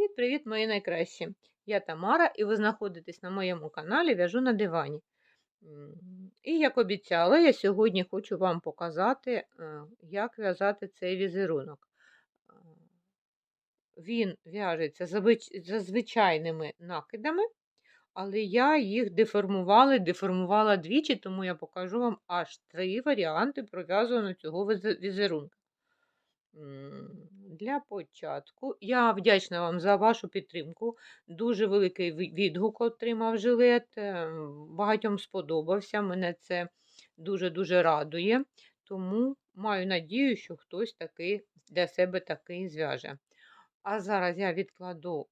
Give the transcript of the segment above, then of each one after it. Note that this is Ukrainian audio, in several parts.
Привіт-привіт, мої найкращі! Я Тамара, і ви знаходитесь на моєму каналі В'яжу на дивані. І, як обіцяла, я сьогодні хочу вам показати, е, як в'язати цей візерунок. Е, Він в'яжеться за звичайними накидами, але я їх деформувала, деформувала двічі, тому я покажу вам аж три варіанти пров'язаного цього візе- візерунка. Для початку я вдячна вам за вашу підтримку. Дуже великий відгук отримав жилет. е, Багатьом сподобався. Мене це дуже-дуже радує. Тому маю надію, що хтось такий для себе такий зв'яже. А зараз я відкладу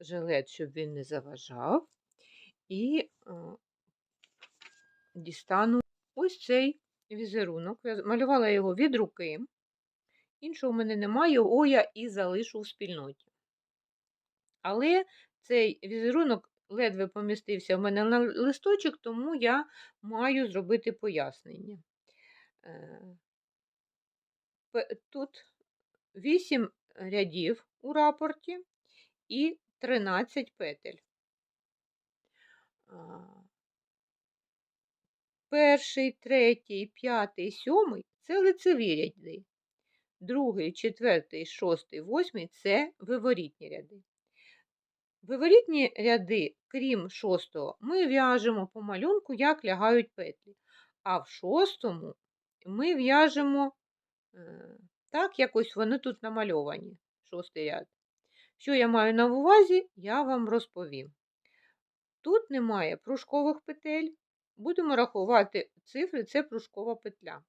жилет, щоб він не заважав. І е, дістану ось цей візерунок. Я малювала його від руки. Іншого в мене немає, його я і залишу в спільноті. Але цей візерунок ледве помістився в мене на листочок, тому я маю зробити пояснення. Е, Тут 8 рядів у рапорті і 13 петель. Перший, третій, п'ятий, сьомий це лицеві ряди. Другий, четвертий, шостий, восьмий це виворітні ряди. Виворітні ряди, крім шостого, ми в'яжемо по малюнку, як лягають петлі. А в шостому ми в'яжемо е, так, як ось вони тут намальовані. Шостий ряд. Що я маю на увазі, я вам розповім. Тут немає пружкових петель. Будемо рахувати цифри, це пружкова петля.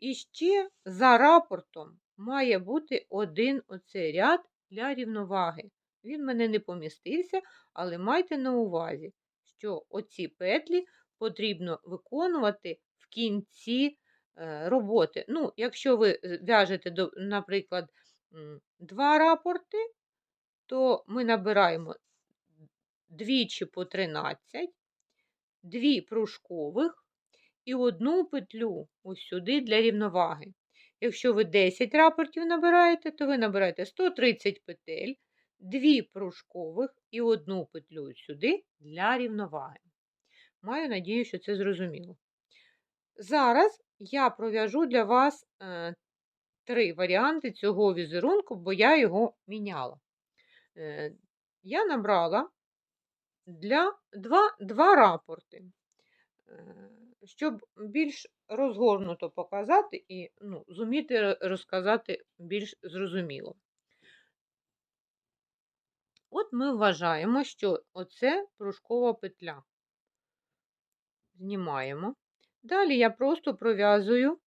І ще за рапортом має бути один оцей ряд для рівноваги. Він мене не помістився, але майте на увазі, що оці петлі потрібно виконувати в кінці е, роботи. Ну, якщо ви в'яжете, наприклад, два рапорти, то ми набираємо двічі по 13, дві пружкових і одну петлю ось сюди для рівноваги. Якщо ви 10 рапортів набираєте, то ви набираєте 130 петель, дві пружкових і одну петлю сюди для рівноваги. Маю надію, що це зрозуміло. Зараз я пров'яжу для вас е, три варіанти цього візерунку, бо я його міняла. Е, я набрала для два, два рапорти, Е, щоб більш розгорнуто показати і ну, зуміти розказати більш зрозуміло. От ми вважаємо, що оце пружкова петля. Знімаємо. Далі я просто пров'язую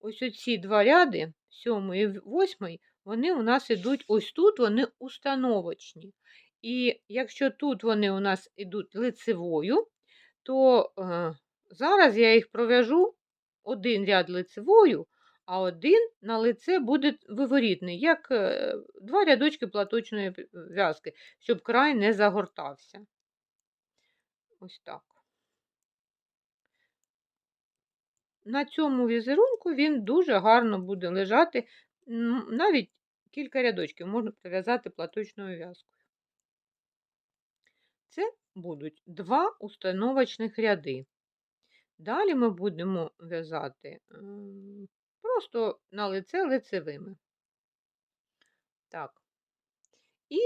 ось оці два ряди, сьомий і восьмий, вони у нас ідуть ось тут, вони установочні. І якщо тут вони у нас ідуть лицевою, то е, зараз я їх пров'яжу один ряд лицевою, а один на лице буде виворітний, як е, два рядочки платочної в'язки, щоб край не загортався. Ось так. На цьому візерунку він дуже гарно буде лежати, навіть кілька рядочків можна прив'язати платочною в'язкою. Це будуть два установочних ряди. Далі ми будемо в'язати ем, просто на лице лицевими. Так. І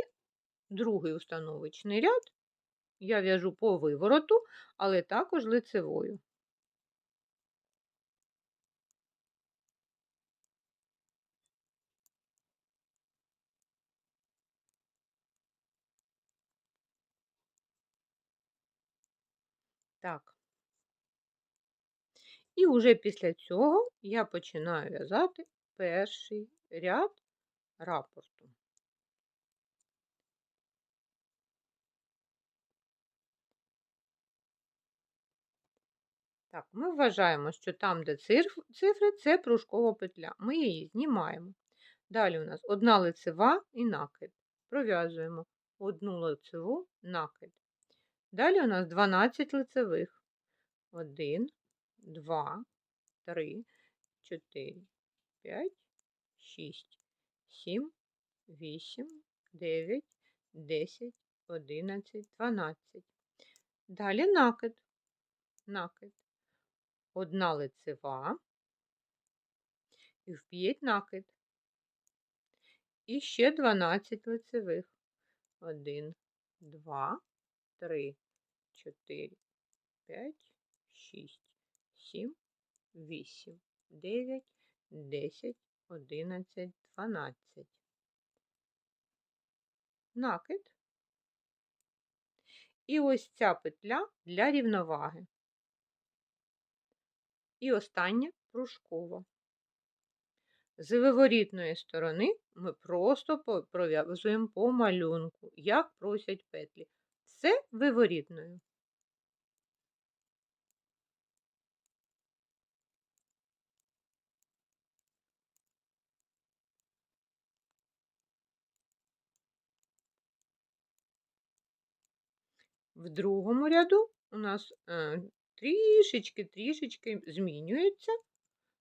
другий установочний ряд я в'яжу по вивороту, але також лицевою. Так. І вже після цього я починаю в'язати перший ряд рапорту. Так, ми вважаємо, що там, де цифри, це пружкова петля. Ми її знімаємо. Далі у нас одна лицева і накид. Пров'язуємо одну лицеву накид. Далі у нас 12 лицевих. 1, 2, 3, 4, 5, 6, 7, 8, 9, 10, 11, 12. Далі накид. Накид. Одна лицева і в 5 накид. І ще 12 лицевих. 1, 2, 3, 4, 5, 6, 7, 8, 9, 10, 11, 12. Накид. І ось ця петля для рівноваги. І остання пружкова. З виворітної сторони ми просто пров'язуємо по малюнку, як просять петлі. Все виворітною. В другому ряду у нас трішечки-трішечки змінюється,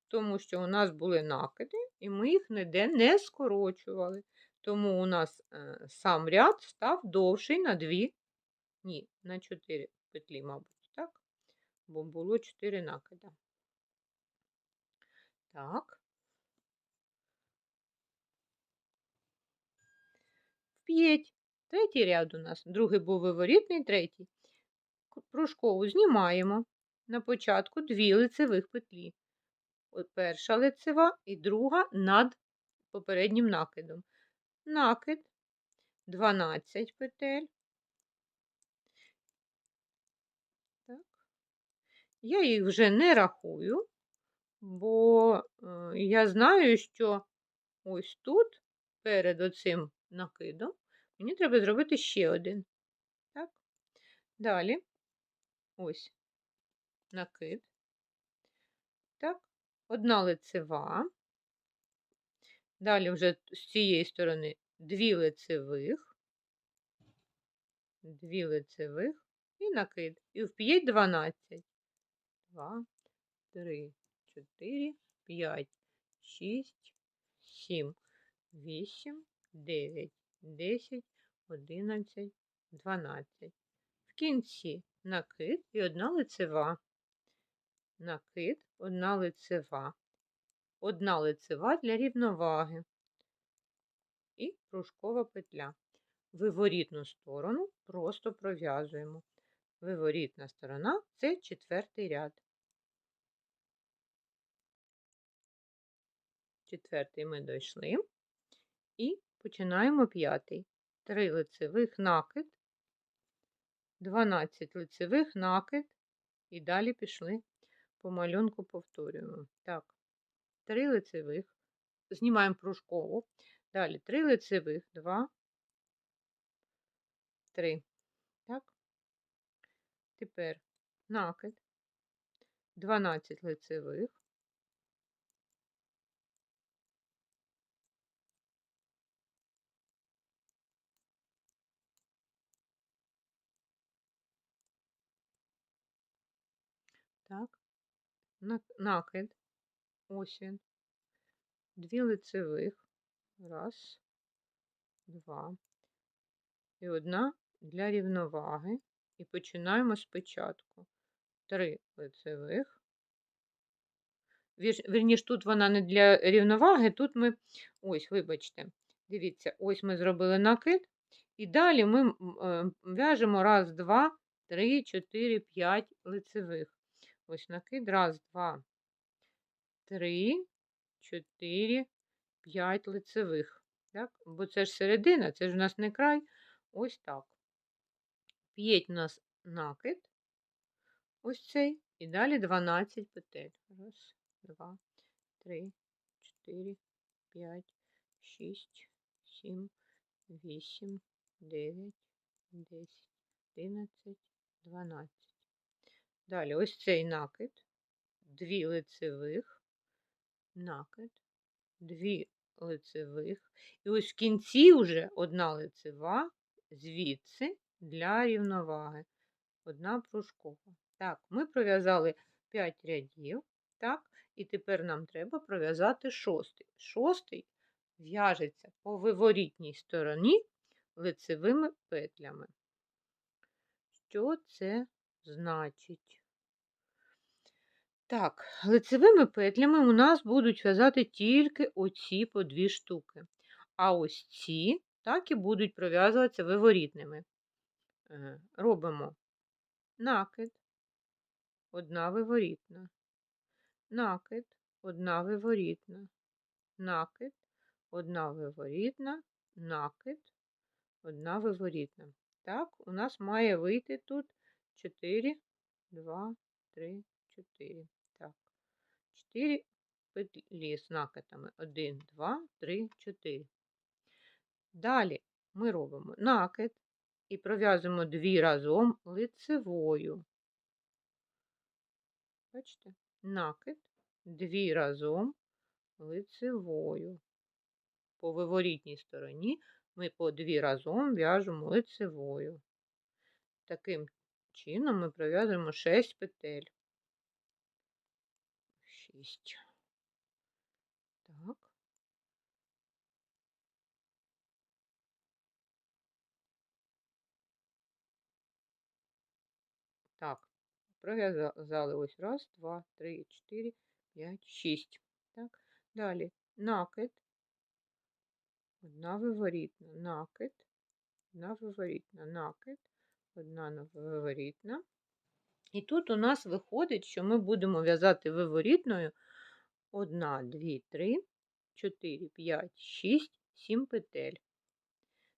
тому що у нас були накиди, і ми їх ніде не скорочували. Тому у нас е, сам ряд став довший на дві, ні, на чотири петлі, мабуть, так? Бо було чотири накида. Так. П'ять. Третій ряд у нас. Другий був виворітний, третій. Пружкову знімаємо на початку дві лицевих петлі. От перша лицева і друга над попереднім накидом. Накид 12 петель. Так. Я їх вже не рахую, бо е, я знаю, що ось тут, перед оцим накидом, мені треба зробити ще один. Так. Далі ось накид. Так, одна лицева. Далі вже з цієї сторони дві лицевих, дві лицевих і накид. І в 5 12. 2, 3, 4, 5, 6, 7, 8, 9, 10, 11, 12. В кінці накид і одна лицева. Накид, одна лицева. Одна лицева для рівноваги. І пружкова петля. Виворітну сторону просто пров'язуємо. Виворітна сторона це четвертий ряд. Четвертий ми дійшли. І починаємо п'ятий. Три лицевих накид, 12 лицевих накид, і далі пішли по малюнку повторюємо. Так, три лицевих, знімаємо пружкову. Далі три лицевих, два, три. Так. Тепер накид, 12 лицевих. Так, нак- накид, ось він, дві лицевих, раз, два, і одна для рівноваги. І починаємо спочатку. Три лицевих. Вір- Вірніш, тут вона не для рівноваги, тут ми, ось, вибачте, дивіться, ось ми зробили накид, і далі ми е, в'яжемо раз, два, три, чотири, п'ять лицевих. Ось накид, раз, два, три, чотири, п'ять лицевих. Так? Бо це ж середина, це ж у нас не край. Ось так. П'ять у нас накид. Ось цей. І далі 12 петель. Раз, два, три, чотири, п'ять, шість, сім, вісім, дев'ять, десять, одинадцять, дванадцять. Далі ось цей накид, дві лицевих, накид, дві лицевих. І ось в кінці вже одна лицева, звідси для рівноваги. Одна пружкова. Так, ми пров'язали 5 рядів. Так, і тепер нам треба пров'язати шостий. Шостий в'яжеться по виворітній стороні лицевими петлями. Що це значить? Так, лицевими петлями у нас будуть в'язати тільки оці по дві штуки. А ось ці так і будуть пров'язуватися виворітними. Е, робимо накид, одна виворітна, накид, одна виворітна, накид, одна виворітна, накид, одна виворітна. Так, у нас має вийти тут 4, 2, 3, 4. Так, 4 петлі з накидами. 1, 2, 3, 4. Далі ми робимо накид і пров'язуємо дві разом лицевою. Бачите? Накид, дві разом лицевою. По виворітній стороні ми по дві разом в'яжемо лицевою. Таким чином ми пров'язуємо 6 петель. 6. Так. Так, пров'язали ось раз, два, три, чотири, п'ять, шість. Так, далі накид, одна виворітна, накид, одна виворітна, накид, одна виворітна. І тут у нас виходить, що ми будемо в'язати виворітною 1, 2, 3, 4, 5, 6, 7 петель.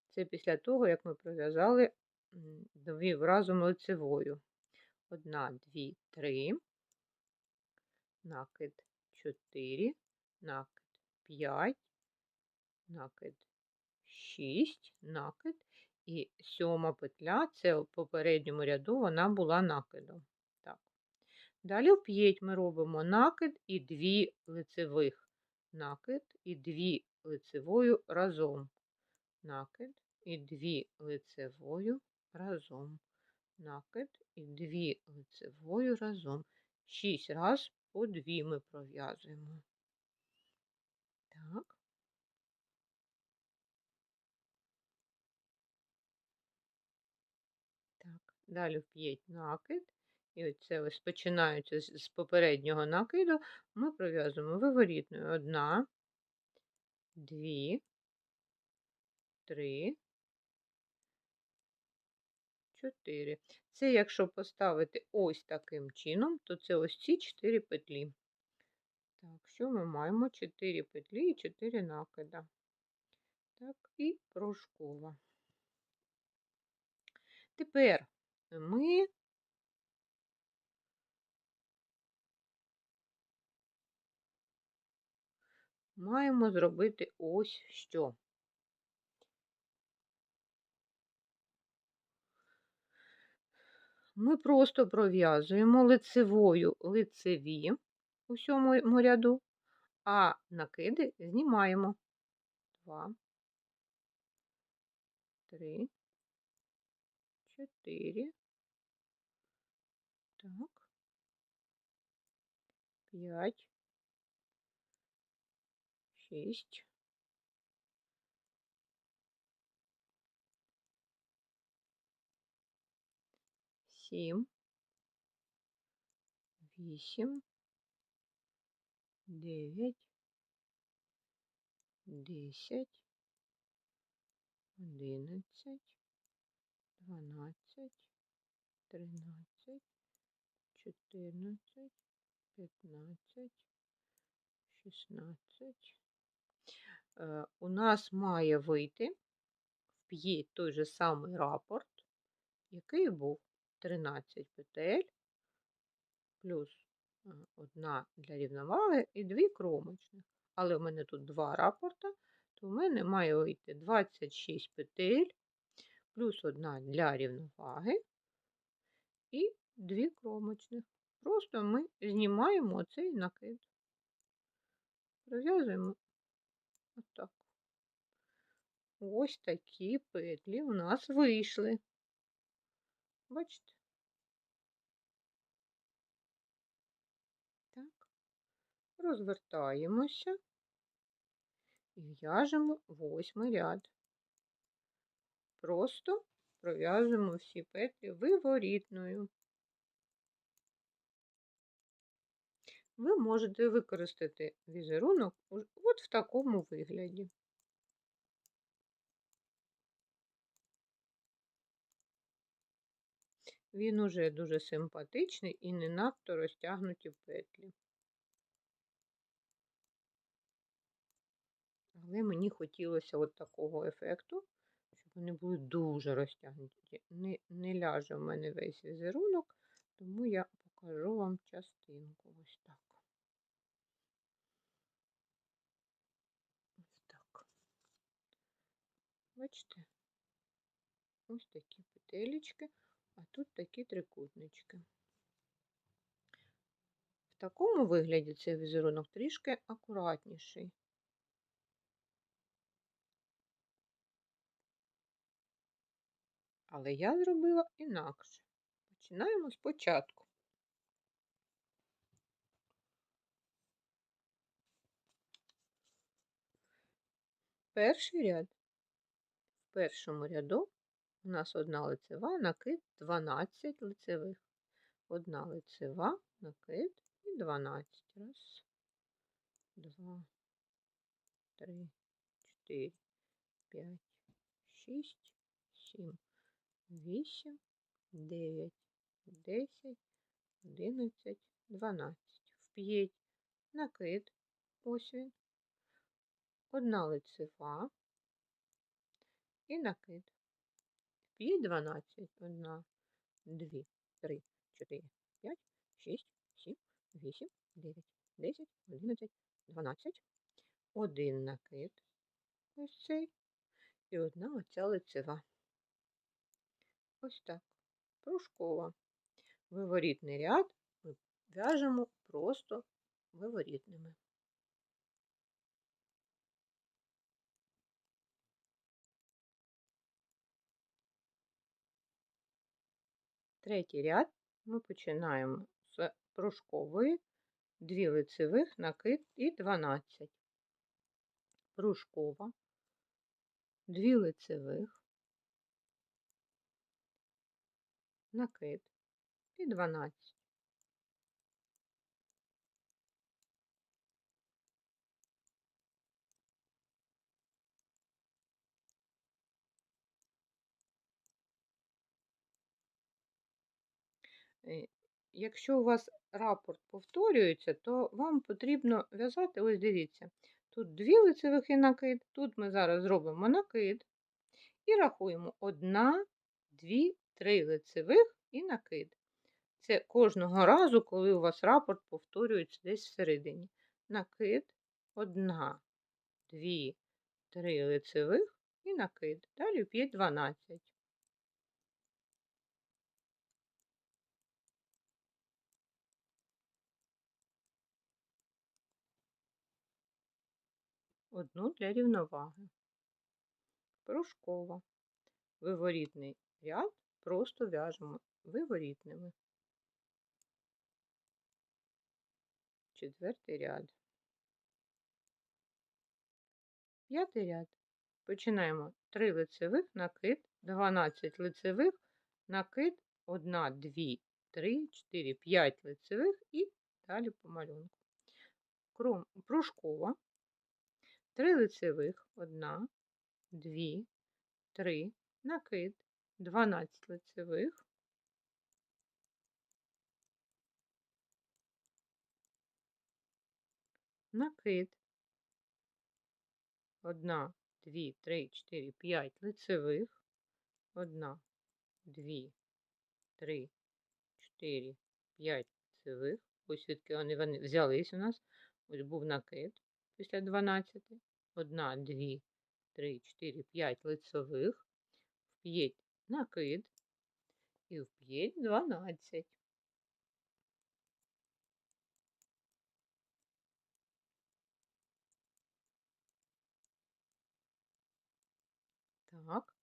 Це після того, як ми пров'язали дві разом лицевою. 1, 2, 3, накид 4, накид 5, накид 6, накид і сьома петля, це в попередньому ряду вона була накидом. Так. Далі в п'ять ми робимо накид і дві лицевих, накид і дві лицевою разом. Накид і дві лицевою разом. Накид і дві лицевою разом. Шість раз по дві ми пров'язуємо. Так. Далі в 5 накид. І оце ось починаючи з попереднього накиду, ми пров'язуємо виворітною одна, дві, три, чотири. Це якщо поставити ось таким чином, то це ось ці 4 петлі. Так, що ми маємо? 4 петлі і 4 накида. Так, і пружкова. Тепер ми маємо зробити ось що. Ми просто пров'язуємо лицевою лицеві у сьомому ряду, а накиди знімаємо. Два, три, чотири, так, п'ять, шість, сім, вісім, дев'ять, десять, одинадцять, дванадцять, тринадцять, чотирнадцять, п'ятнадцять, шістнадцять. Е, у нас має вийти в п'є той же самий рапорт, який був 13 петель, плюс е, одна для рівноваги і дві кромочних. Але в мене тут два рапорта, то в мене має вийти 26 петель, плюс одна для рівноваги і дві кромочних. Просто ми знімаємо цей накид. Розв'язуємо отак. Ось такі петлі у нас вийшли. Бачите? Так, розвертаємося і в'яжемо восьмий ряд. просто пров'яжемо всі петлі виворітною. Ви можете використати візерунок от в такому вигляді. Він уже дуже симпатичний і не надто розтягнуті петлі. Але мені хотілося от такого ефекту, щоб вони були дуже розтягнуті. Не, не ляже в мене весь візерунок, тому я покажу вам частинку. Ось так. Ось так. Бачите? Ось такі петелечки, а тут такі трикутнички. В такому вигляді цей візерунок трішки акуратніший. Але я зробила інакше. Починаємо спочатку. Перший ряд. В першому ряду у нас одна лицева, накид 12 лицевих. Одна лицева, накид і 12. Раз, два, три, чотири, п'ять, шість, сім, вісім, дев'ять, десять, одинадцять, дванадцять. Вп'ять накид. Ось він. Одна лицева і накид. П'ять 12. Одна, дві, три, чотири, п'ять, шість, сім, вісім, дев'ять, десять, одинадцять, дванадцять. Один накид. Ось цей. І одна оця лицева. Ось так. Пружкова. Виворітний ряд ми в'яжемо просто виворітними. Третій ряд ми починаємо з пружкової, дві лицевих, накид і 12. Пружкова, 2 лицевих, накид і 12. Е, Якщо у вас рапорт повторюється, то вам потрібно в'язати, ось дивіться, тут дві лицевих накид, тут ми зараз зробимо накид і рахуємо одна, дві, три лицевих і накид. Це кожного разу, коли у вас рапорт повторюється десь всередині. Накид, одна, дві, три лицевих і накид. Далі 5, Одну для рівноваги. Пружкова. Виворітний ряд просто в'яжемо виворітними. Четвертий ряд. П'ятий ряд. Починаємо 3 лицевих, накид, 12 лицевих, накид, 1, 2, 3, 4, 5 лицевих і далі по малюнку. Кром пружкова. 3 лицевих, 1, 2, 3, накид, 12 лицевих, накид, 1, 2, 3, 4, 5 лицевих, 1, 2, 3, 4, 5 лицевих. Ось звідки вони, взялись у нас. Ось був накид після 12. 1, 2, 3, 4, 5 лицевих, вп'ять накид і вп'ять 12. Так,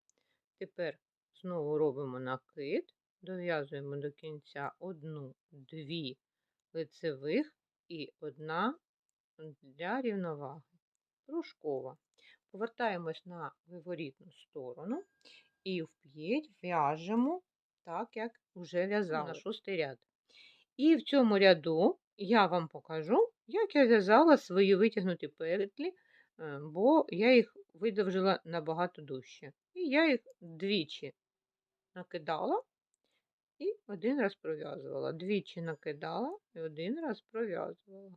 тепер знову робимо накид, дов'язуємо до кінця одну, дві лицевих і одна для рівноваги. Пружкова. Повертаємось на виворітну сторону і вп'ять в'яжемо так, як вже в'язала на шостий ряд. І в цьому ряду я вам покажу, як я в'язала свої витягнуті петлі, е, бо я їх видовжила набагато дужче. І я їх двічі накидала і один раз пров'язувала. Двічі накидала і один раз пров'язувала.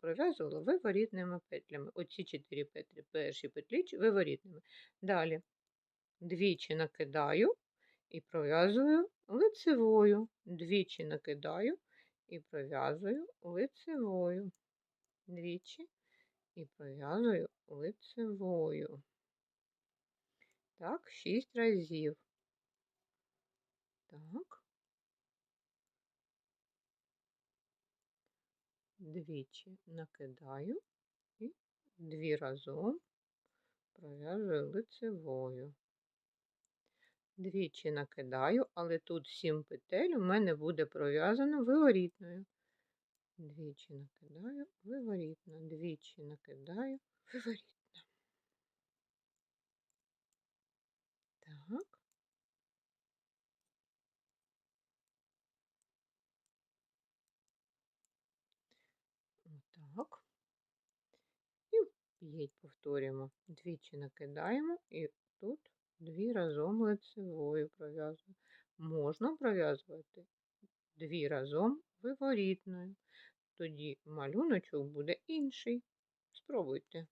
Пров'язувала виворітними петлями. Оці чотири петлі, перші петлі виворітними. Далі двічі накидаю і пров'язую лицевою. Двічі накидаю і пров'язую лицевою. Двічі і пров'язую лицевою. Так, шість разів. Так. Двічі накидаю і дві разом пров'язую лицевою. Двічі накидаю, але тут сім петель у мене буде пров'язано виворітною. Двічі накидаю, виворітно, двічі накидаю, виворітно. Так. Отак. П'ять повторюємо. Двічі накидаємо і тут дві разом лицевою пров'язуємо. Можна пров'язувати дві разом виворітною. Тоді малюночок буде інший. Спробуйте.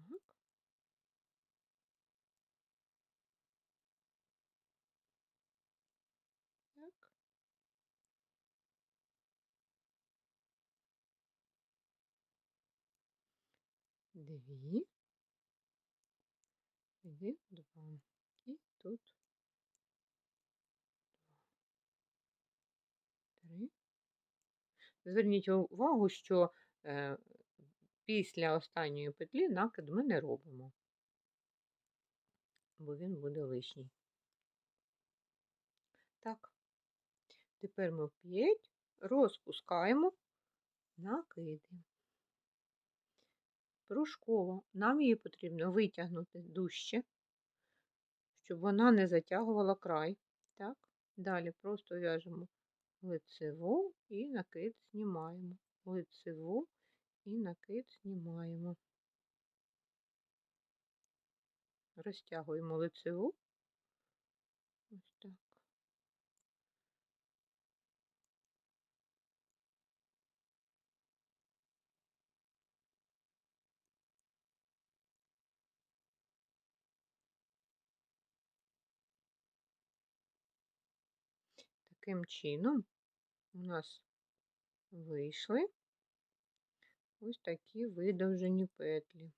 Так. Так. Дві. Один, два. І тут три. Зверніть увагу, що е, після останньої петлі накид ми не робимо, бо він буде лишній. Так, тепер ми п'ять розпускаємо накиди. Пружково. Нам її потрібно витягнути дужче, щоб вона не затягувала край. Так, Далі просто в'яжемо лицеву і накид знімаємо. Лицеву і накид знімаємо. Розтягуємо лицеву. Ось так. Таким чином у нас вийшли ось такі видовжені петлі.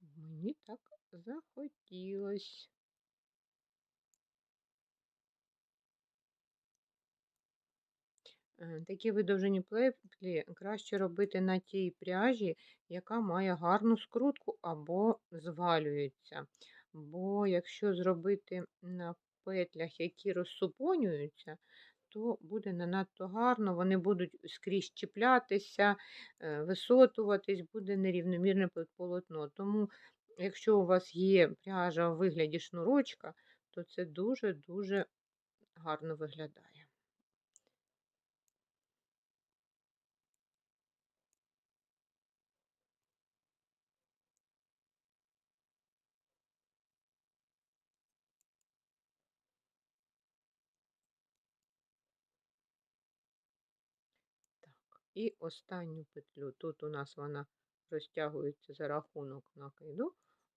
Мені так захотілось. Е, такі видовжені петлі краще робити на тій пряжі, яка має гарну скрутку або звалюється. Бо якщо зробити на петлях, які розсупонюються, то буде не надто гарно, вони будуть скрізь чіплятися, е, висотуватись, буде нерівномірне полотно. Тому, якщо у вас є пряжа у вигляді шнурочка, то це дуже-дуже гарно виглядає. І останню петлю. Тут у нас вона розтягується за рахунок накиду,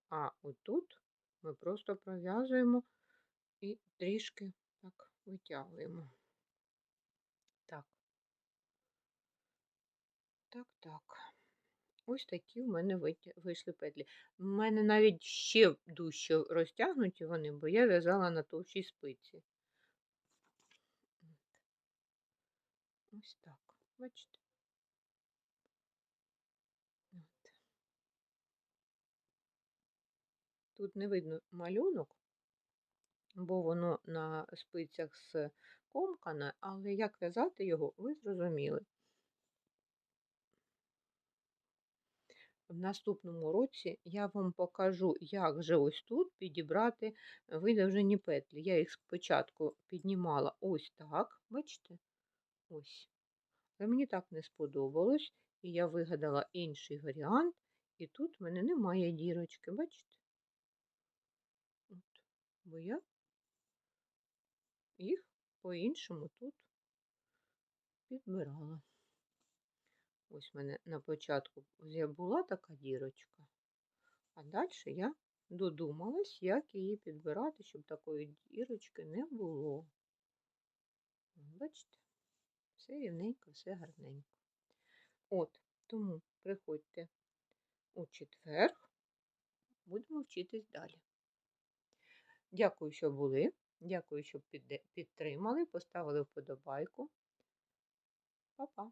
а отут ми просто пров'язуємо і трішки так витягуємо. Так, так, так. Ось такі в мене вийшли петлі. У мене навіть ще дужче розтягнуті вони, бо я в'язала на товщій спиці. Ось так, бачите? Тут не видно малюнок, бо воно на спицях скомкане, але як в'язати його, ви зрозуміли. В наступному році я вам покажу, як же ось тут підібрати видовжені петлі. Я їх спочатку піднімала ось так, бачите? Ось. Але мені так не сподобалось, і я вигадала інший варіант, і тут в мене немає дірочки, бачите? Бо я їх по-іншому тут підбирала. Ось в мене на початку була така дірочка, а далі я додумалась, як її підбирати, щоб такої дірочки не було. Бачите, все рівненько, все гарненько. От, тому приходьте у четвер, будемо вчитись далі. Дякую, що були. Дякую, що підтримали, поставили вподобайку. Па-па!